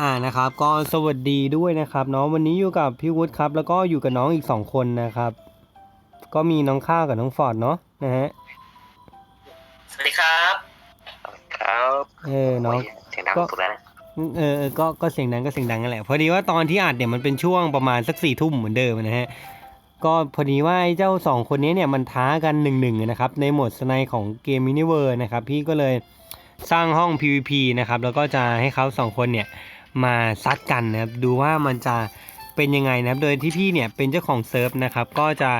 อ่านะครับก็สวัสดีด้วยนะครับเนาะวันนี้อยู่กับพี่วุฒิครับ แล้วก็อยู่กับน้องอีกสองคนนะครับ ก็มีน้องข้าวกับน้องฟอร์ดเนาะนะฮะสวัสดีครับครับเออน้องเสียงดังก็สุดแล้วนะเออเออก็ก็เสียงดังก็เสียงดังนั่นแหละพอดีว่าตอนที่อัดเนี่ยมันเป็นช่วงประมาณสักสี่ทุ่มเหมือนเดิมนะฮะก็พอดีว่าไอ้เจ้าสองคนนี้เนี่ยมันท้ากันหนึ่งหนึ่งนะครับในโหมดสไนของเกมมินิเวอร์นะครับพี่ก็เลยสร้างห้อง PVP นะครับแล้วก็จะให้เขาสองคนเนี่ย มาซัดกันนะครับดูว่ามันจะเป็นยังไงนะครับ โดยที่พี่เนี่ยเป็นเจ้าของเซิร์ฟนะครับ ก็จะ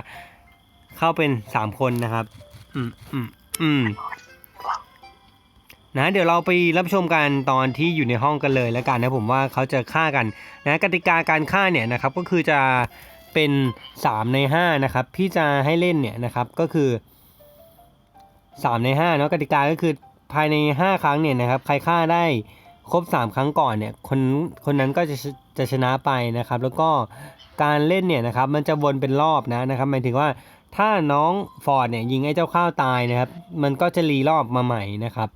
เข้าเป็น3คนนะครับ อืมอืมอืมนะเดี๋ยวเราไปรับชมกันตอนที่อยู่ในห้องกันเลยแล้วกันนะผมว่าเขาจะฆ่ากันนะกติกาการฆ่าเนี่ยนะครับก็คือจะเป็น 3 ใน5นะครับพี่จะให้เล่นเนี่ยนะครับก็คือ 3 ใน5เนาะกติกาก็คือภายใน 5 ครั้งเนี่ยนะครับใครฆ่าได้ ครบ 3 ครั้งก่อนเนี่ยคนคนนั้นก็จะจะชนะไปนะครับ แล้วก็การเล่นเนี่ยนะครับมันจะวนเป็นรอบนะนะครับหมายถึงว่าถ้าน้องฟอร์ดเนี่ยยิงไอ้เจ้าข้าวตายนะครับ มันก็จะรีรอบมาใหม่นะครับ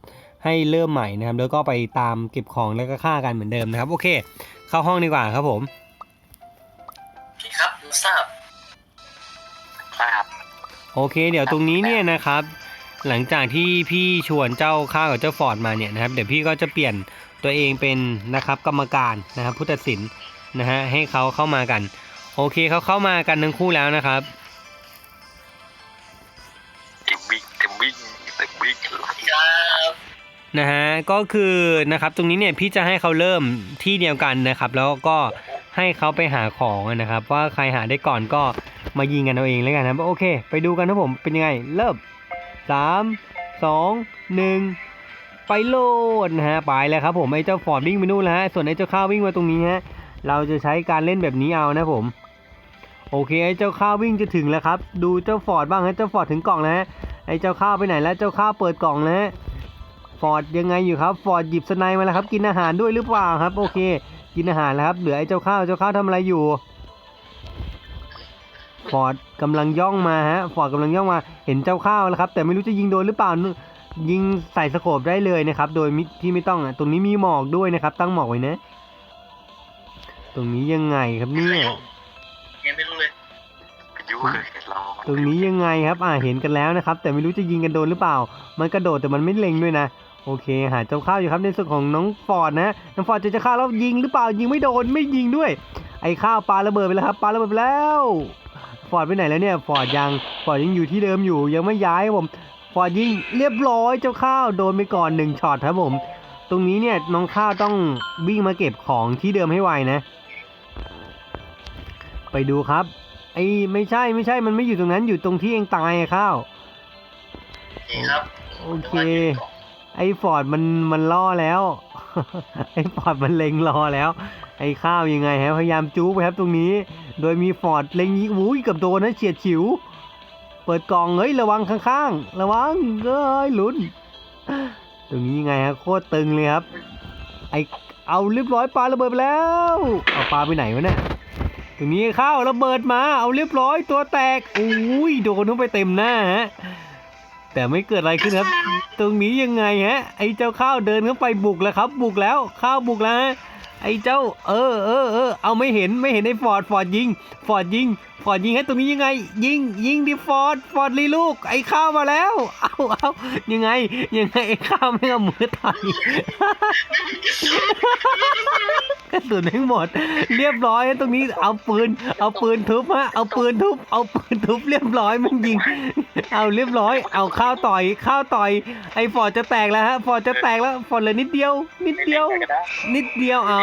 ให้เริ่มใหม่นะครับ แล้วก็ไปตามเก็บของแล้วก็ฆ่ากันเหมือนเดิมนะครับ โอเค เข้าห้องดีกว่าครับผมโอเคครับรับทราบทราบโอเค เดี๋ยวตรงนี้เนี่ยนะครับ หลังจากที่พี่ชวนเจ้าข้าวกับเจ้าฟอร์ดมาเนี่ยนะครับ เดี๋ยวพี่ก็จะเปลี่ยน ตัวเองเป็นนะครับกรรมการนะครับผู้ตัดสินนะฮะให้เขาเข้ามากัน โอเคเขาเข้ามากันทั้งคู่แล้วนะครับเต็มวิ่งเต็มวิ่งเต็มวิ่งครับนะฮะก็คือนะครับตรงนี้เนี่ยพี่จะให้เขาเริ่มที่เดียวกันนะครับ แล้วก็ให้เขาไปหาของนะครับ ว่าใครหาได้ก่อนก็มายิงกันเอาเองแล้วกันนะครับโอเค ไปดูกันนะผมเป็นยังไงเริ่มสามสองหนึ่ง ไปโหลดนะฮะไปแล้วครับผมไอ้เจ้าฟอร์ดวิ่งไปนู่นแล้วฮะส่วนไอ้เจ้าข้าววิ่งมาตรงนี้ฮะเราจะใช้การเล่นแบบนี้เอานะผม โอเคไอ้เจ้าข้าววิ่งจะถึงแล้วครับ ดูเจ้าฟอร์ดบ้างฮะเจ้าฟอร์ดถึงกล่องแล้วฮะไอ้เจ้าข้าวไปไหนแล้วเจ้าข้าวเปิดกล่องแล้วฟอร์ดยังไงอยู่ครับฟอร์ดหยิบสไนมาแล้วครับ กินอาหารด้วยหรือเปล่าครับ โอเค กินอาหารแล้วครับเหลือไอ้เจ้าข้าวเจ้าข้าวทำอะไรอยู่ฟอร์ดกำลังย่องมาฮะฟอร์ดกำลังย่องมาเห็นเจ้าข้าวแล้วครับ แต่ไม่รู้จะยิงโดนหรือเปล่า ยิงใส่สโคปได้เลยนะครับ โดยมิที่ไม่ต้องอะตรงนี้มีหมอกด้วยนะครับ ตั้งหมอกไว้นะ ตรงนี้ยังไงครับเนี่ยยังไม่รู้เลยยูเคยลองตรงนี้ยังไงครับ อ่าเห็นกันแล้วนะครับ แต่ไม่รู้จะยิงกันโดนหรือเปล่า มันกระโดดแต่มันไม่เล็งด้วยนะโอเค หาเจ้าข้าวอยู่ครับในส่วนของน้องฟอร์ดนะน้องฟอร์ดจะจะฆ่าแล้วยิงหรือเปล่ายิงไม่โดนไม่ยิงด้วย ไอ้ข้าวปาระเบิดไปแล้วครับปาระเบิดไปแล้ว ฟอร์ดไปไหนแล้วเนี่ยฟอร์ดยังฟอร์ดยังอยู่ที่เดิมอยู่ยังไม่ย้ายครับผม ฟอร์ดยิงเรียบร้อยเจ้าข้าวโดนไปก่อนหนึ่งช็อตครับผม ตรงนี้เนี่ยน้องข้าวต้องวิ่งมาเก็บของที่เดิมให้ไวนะ ไปดูครับไอ้ไม่ใช่ไม่ใช่มันไม่อยู่ตรงนั้นอยู่ตรงที่เองตายอะข้าวโอเคครับโอเค ไอ้ฟอร์ดมันมันล่อแล้ว ไอ้ฟอร์ดมันเล็งรอแล้ว ไอ้ข้าวยังไงฮะพยายามจู๊ไปครับตรงนี้ โดยมีฟอร์ดเล็งยิงอุ้ยเกับโดนนะเฉียดฉิว เปิดกล่องเฮ้ยระวังข้างๆ ระวังเอ้ยลุ้น ตรงนี้ยังไงฮะโคตรตึงเลยครับ ไอเอาเรียบร้อยปลาระเบิดไปแล้วเอาปลาไปไหนวะเนี่ยตรงนี้เข้าระเบิดมาเอาเรียบร้อยตัวแตกอุ้ยโดนเข้าไปเต็มหน้าฮะแต่ไม่เกิดอะไรขึ้นครับ ตรงนี้ยังไงฮะไอเจ้าข้าวเดินเข้าไปบุกแล้วครับ บุกแล้วข้าวบุกแล้ว ไอ้เจ้า เออเออเออเอาไม่เห็นไม่เห็นไอ้ฟอร์ดฟอร์ดยิง ฟอร์ดยิง ฟอร์ดยิงให้ตรงนี้ยังไง ยิงยิงดิฟอร์ดฟอร์ดรีลูก ไอ้ข้าวมาแล้ว เอาเอายังไง ยังไงไอ้ข้าวไม่เอามือไทยกระสุนทั้งหมด เรียบร้อยตรงนี้เอาปืน เอาปืนทุบฮะเอาปืนทุบ เอาปืนทุบเรียบร้อยมันยิง เอาเรียบร้อย เอาข้าวต่อยข้าวต่อย ไอ้ฟอร์ดจะแตกแล้วฮะฟอร์ดจะแตกแล้วฟอร์ดเลือนิดเดียว นิดเดียว นิดเดียวเอา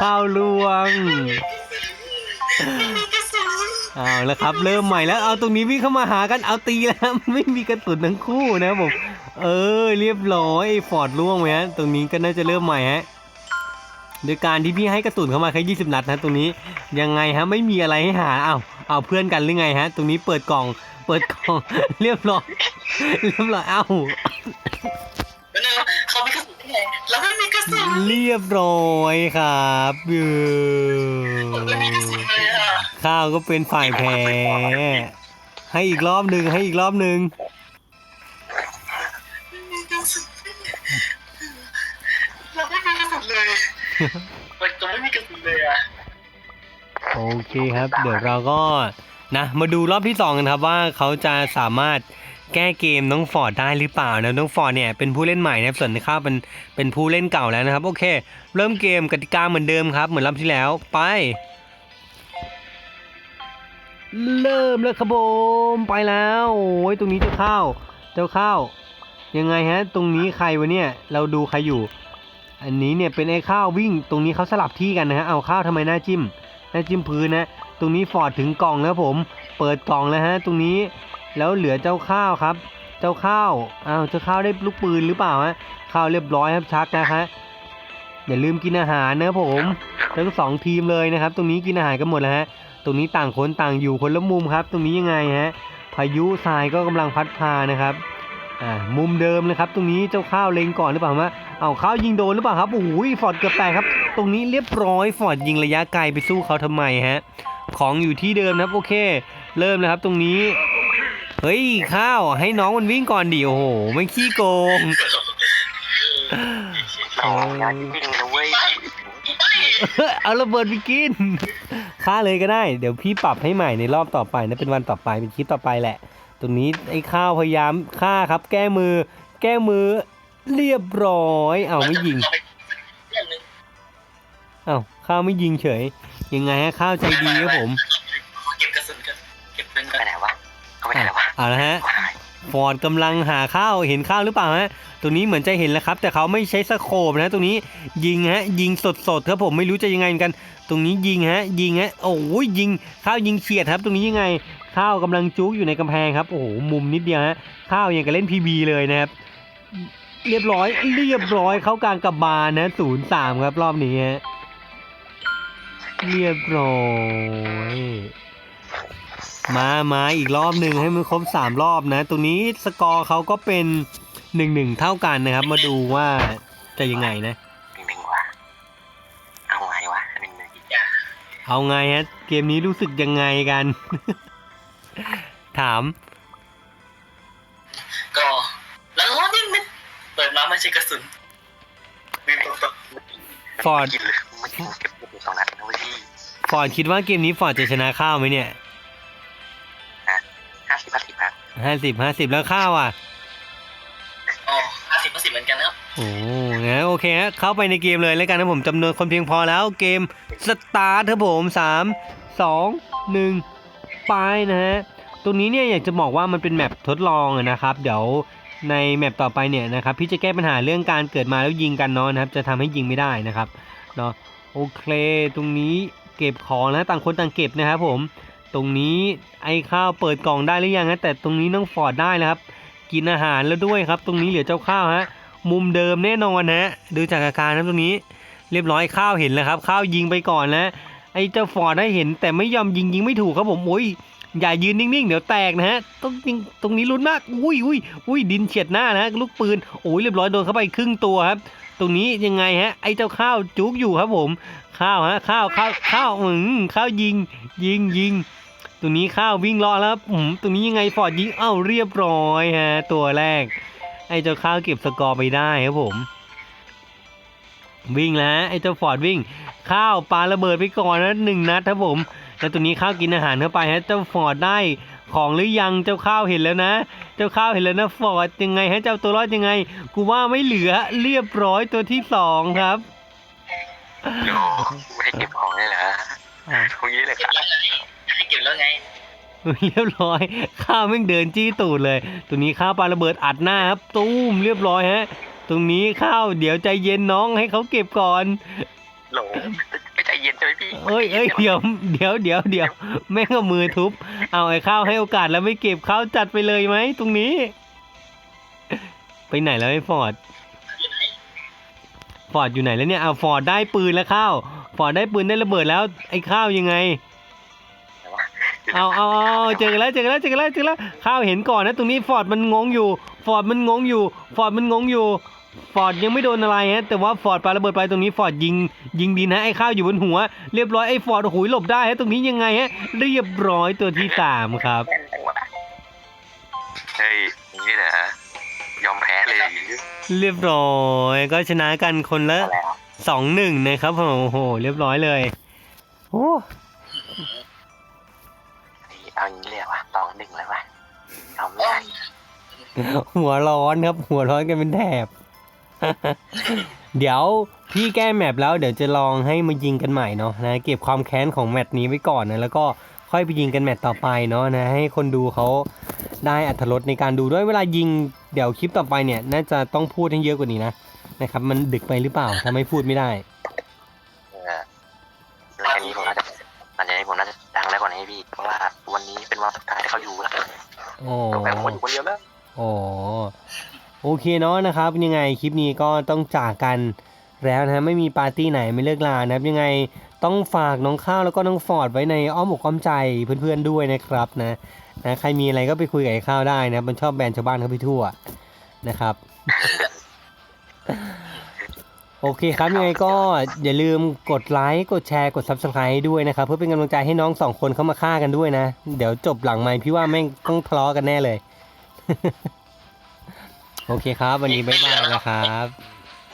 ข้าวลวงเอาแล้วครับ เริ่มใหม่แล้วเอาตรงนี้วิ่งเข้ามาหากันเอาตีแล้วไม่มีกระสุนทั้งคู่นะครับผมเออเรียบร้อยฟอร์ดล่วงไหมฮะตรงนี้ก็น่าจะเริ่มใหม่ฮะโดยการที่พี่ให้กระสุนเข้ามาแค่20นัดนะตรงนี้ยังไงฮะไม่มีอะไรให้หาเอาเอาเพื่อนกันหรือไงฮะ ตรงนี้เปิดกล่อง เปิดกล่อง เรียบร้อยเรียบร้อยเอ้า เรียบร้อยครับเอผมไม่มีกระสุนอเลยอะข้าวก็เป็นฝ่ายแพ้ ให้อีกรอบหนึ่งให้อีกรอบหนึ่งไม่มีกระสุนเราไม่มีกระสุนเลยเปิดจะไม่มีกระสุนเลยอะโอเคครับ เดี๋ยวเราก็นะ มาดูรอบที่สองกันครับว่าเขาจะสามารถ แก้เกมน้องฟอร์ดได้หรือเปล่านะน้องฟอร์ดเนี่ยเป็นผู้เล่นใหม่นะครับส่วนข้าวเป็นเป็นผู้เล่นเก่าแล้วนะครับโอเค เริ่มเกมกติกาเหมือนเดิมครับ เหมือนรอบที่แล้วไป เริ่มแล้วครับผมไปแล้วโอ้ยตรงนี้เจ้าข้าวเจ้าข้าวยังไงฮะ ตรงนี้ใครวะเนี่ยเราดูใครอยู่ อันนี้เนี่ยเป็นไอ้ข้าววิ่ง ตรงนี้เขาสลับที่กันนะฮะเอาข้าวทำไมหน้าจิ้มหน้าจิ้มพื้นนะตรงนี้ฟอร์ดถึงกล่องแล้วผม เปิดกล่องแล้วฮะ ตรงนี้ แล้วเหลือเจ้าข้าวครับ เจ้าข้าวอ้าวเจ้าข้าวได้ลูกปืนหรือเปล่าฮะข้าวเรียบร้อยครับชักนะฮะอย่าลืมกินอาหารนะครับผมทั้งสองทีมเลยนะครับ ตรงนี้กินอาหารกันหมดแล้วฮะตรงนี้ต่างคนต่างอยู่คนละมุมครับ ตรงนี้ยังไงฮะพายุทรายก็กำลังพัดพานะครับอ่ามุมเดิมนะครับตรงนี้เจ้าข้าวเล็งก่อนหรือเปล่าฮะเอาข้าวยิงโดนหรือเปล่าครับโอ้ยฟอร์ดเกือบแตกครับ ตรงนี้เรียบร้อยฟอร์ดยิงระยะไกลไปสู้เขาทำไมฮะของอยู่ที่เดิมนะครับโอเค เริ่มแล้วครับตรงนี้ เฮ้ยข้าวให้น้องมันวิ่งก่อนดิโอ้โหไม่ขี้โกงหลงงานวิ่งนะเว้ยเอาระเบิดไปกินฆ่าเลยก็ได้ เดี๋ยวพี่ปรับให้ใหม่ในรอบต่อไปนะเป็นวันต่อไปเป็นคลิปต่อไปแหละ ตรงนี้ไอ้ข้าวพยายามฆ่าครับ แก้มือ แก้มือเรียบร้อย เอาไม่ยิงเรื่องนึงเอาข้าวไม่ยิงเฉย ยังไงฮะข้าวใจดีครับผม เก็บกระสุนกันเก็บปืนไปกันไหนวะเขาไปไหนแล้ววะ เอาละฮะฟอร์ดกำลังหาข้าวเห็นข้าวหรือเปล่าฮะตรงนี้เหมือนจะเห็นแล้วครับ แต่เขาไม่ใช้สโคปนะตรงนี้ยิงฮะ ยิงสดๆครับผมไม่รู้จะยังไงเหมือนกัน ตรงนี้ยิงฮะ ยิงฮะโอ้ยยิงข้าวยิงเฉียดครับ ตรงนี้ยังไงข้าวกำลังจุกอยู่ในกำแพงครับโอ้โหมุมนิดเดียวฮะข้าวยังกับเล่นพีบีเลยนะครับเรียบร้อยเรียบร้อยเข้ากลางกับบานนะศูนย์สามครับรอบนี้ฮะเรียบร้อย มามาอีกรอบหนึ่งให้มันครบสามรอบนะ ตรงนี้สกอร์เขาก็เป็นหนึ่งหนึ่งเท่ากันนะครับ มาดูว่าจะยังไงนะหนึ่งหนึ่งวะเอาไงวะหนึ่งหนึ่งเอาไงฮะ เกมนี้รู้สึกยังไงกัน ถาม ก็แล้วรอนิดนึงเปิดมาไม่ใช่กระสุนวิ่งตกฟอร์ดกินเลยมันกินเก็บเก็บสองนัดนะเว้ยฟอร์ดคิดว่าเกมนี้ฟอร์ดจะชนะข้าวไหมเนี่ยห้าสิบ ห้าสิบฮะห้าสิบห้าสิบแล้วข้าวอะอ๋อห้าสิบห้าสิบเหมือนกันนะครับ โอ้งั้นโอเคฮะเข้าไปในเกมเลยแล้วกันนะผมจำนวนคนเพียงพอแล้วเกมสตาร์ทครับผมสามสองหนึ่งไปนะฮะตรงนี้เนี่ยอยากจะบอกว่ามันเป็นแมปทดลองอะนะครับ เดี๋ยวในแมปต่อไปเนี่ยนะครับพี่จะแก้ปัญหาเรื่องการเกิดมาแล้วยิงกันเนาะนะครับ จะทำให้ยิงไม่ได้นะครับเนาะโอเค ตรงนี้เก็บของนะต่างคนต่างเก็บนะครับผม ตรงนี้ไอ้ข้าวเปิดกล่องได้หรือยังฮะแต่ตรงนี้น้องฟอร์ดได้นะครับ กินอาหารแล้วด้วยครับ ตรงนี้เหลือเจ้าข้าวฮะมุมเดิมแน่นอนนะดูจากอาการนะตรงนี้ เรียบร้อยข้าวเห็นแล้วครับข้าวยิงไปก่อนนะไอ้เจ้าฟอร์ดได้เห็น แต่ไม่ยอมยิงยิงไม่ถูกครับผมโอ้ยอย่ายืนนิ่งๆ เดี๋ยวแตกนะฮะต้องยิงตรงนี้ลุ้นมากอุ้ยอุ้ยอุ้ยดินเฉียดหน้านะลูกปืนโอ้ยเรียบร้อยโดนเข้าไปครึ่งตัวครับ ตรงนี้ยังไงฮะ ไอ้เจ้าข้าวจุกอยู่ครับผม ข้าวฮะข้าวข้าวข้าวอืมข้าวยิง ยิงยิง ตรงนี้ข้าววิ่งรอแล้วครับอืมตรงนี้ยังไงฟอร์ดยิงเอ้าเรียบร้อยฮะ ตัวแรก ไอ้เจ้าข้าวเก็บสกอร์ไปได้ครับผม วิ่งแล้วฮะไอ้เจ้าฟอร์ดวิ่ง ข้าวปาระเบิดไปก่อนนะหนึ่งนัดครับผมแล้วตัวนี้ข้าวกินอาหารเข้าไปฮะเจ้าฟอร์ดได้ของหรือยังเจ้าข้าวเห็นแล้วนะ เจ้าข้าวเห็นแล้วนะฟอร์ดยังไงฮะเจ้าตัวรอดยังไง กูว่าไม่เหลือเรียบร้อยตัวที่สองครับโยไม่ให้เก็บของเลยเหรออะตรงนี้เลยคเก็บรับแล้วไง ให้เก็บแล้วไง เรียบร้อยข้าวแม่งเดินจี้ตูดเลยตรงนี้ข้าวปาระเบิดอัดหน้าครับตูมเรียบร้อยฮะ ตรงนี้ข้าวเดี๋ยวใจเย็นน้องให้เขาเก็บก่อนหลงไม่ใจเย็นใช่ไหมพี่เอ้ยเอ้ยเดี๋ยวเดี๋ยวเดี๋ยวเดี๋ยวแม่งเอามือทุบ เอาไอ้ข้าวให้โอกาสแล้วไม่เก็บข้าวจัดไปเลยไหมตรงนี้ ไปไหนแล้วไอ้ฟอร์ดอยู่ไหนฟอร์ดอยู่ไหนแล้วเนี่ยเอาฟอร์ดได้ปืนแล้วข้าวฟอร์ดได้ปืนได้ระเบิดแล้วไอ้ข้าวยังไง เอาเอาเอาเจอกันแล้วเจอกันแล้วเจอกันแล้วเจอกันแล้วข้าวเห็นก่อนนะตรงนี้ฟอร์ดมันงงอยู่ ฟอร์ดมันงงอยู่ ฟอร์ดมันงงอยู่ ฟอร์ดยังไม่โดนอะไรฮะแต่ว่าฟอร์ดปาระเบิดไปตรงนี้ฟอร์ดยิง ยิงดินฮะไอ้ข้าวอยู่บนหัว เรียบร้อยไอ้ฟอร์ดโอ้โหหลบได้ฮะตรงนี้ยังไงฮะเรียบร้อยตัวที่สามครับ เฮ้ยอย่างนี่เหรอยอมแพ้เลยหรือเรียบร้อยก็ชนะกันคนละ แล้ว สองหนึ่งนะครับผมโอ้โห เรียบร้อยเลย โอ้ หัวร้อนครับ หัวร้อนกันเป็นแถบ เดี๋ยวพี่แก้แมปแล้วเดี๋ยวจะลองให้มายิงกันใหม่เนาะนะเก็บความแค้นของแมตช์นี้ไว้ก่อนนะแล้วก็ค่อยไปยิงกันแมตช์ต่อไปเนาะนะให้คนดูเขาได้อัธรสในการดูด้วยเวลายิงเดี๋ยวคลิปต่อไปเนี่ยน่าจะต้องพูดให้เยอะกว่านี้นะนะครับ มันดึกไปหรือเปล่าถ้าไม่พูดไม่ได้เออหลังจากนี้ผมน่าจะหลังจากนี้ผมน่าจะดังได้กว่านี้พี่เพราะว่าวันนี้เป็นวันสุดท้ายที่เขาอยู่แล้วโอ้ต้องแบ่งคนอยู่คนเดียวแล้ว อ๋อ โอเคเนาะนะครับ ยังไงคลิปนี้ก็ต้องจากกันแล้วนะไม่มีปาร์ตี้ไหนไม่เลิกลานะครับ ยังไงต้องฝากน้องข้าวแล้วก็น้องฟอร์ดไว้ในอ้อมอกอ้อมใจเพื่อนๆด้วยนะครับนะนะใครมีอะไรก็ไปคุยกับไอ้ข้าวได้นะมันชอบแบนชาวบ้านเขาไปทั่วนะครับ โอเคครับยังไงก็อย่าลืมกดไลค์กดแชร์กด subscribe ด้วยนะครับ เพื่อเป็นกำลังใจให้น้องสองคนเข้ามาฆ่ากันด้วยนะ เดี๋ยวจบหลังไมค์พี่ว่าแม่งต้องทะเลาะกันแน่เลย โอเคครับ วันนี้บ๊ายบายนะครับ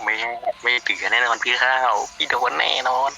ไม่ไม่ตื่นแน่นอนพี่ข้าวพี่โดนแน่นอน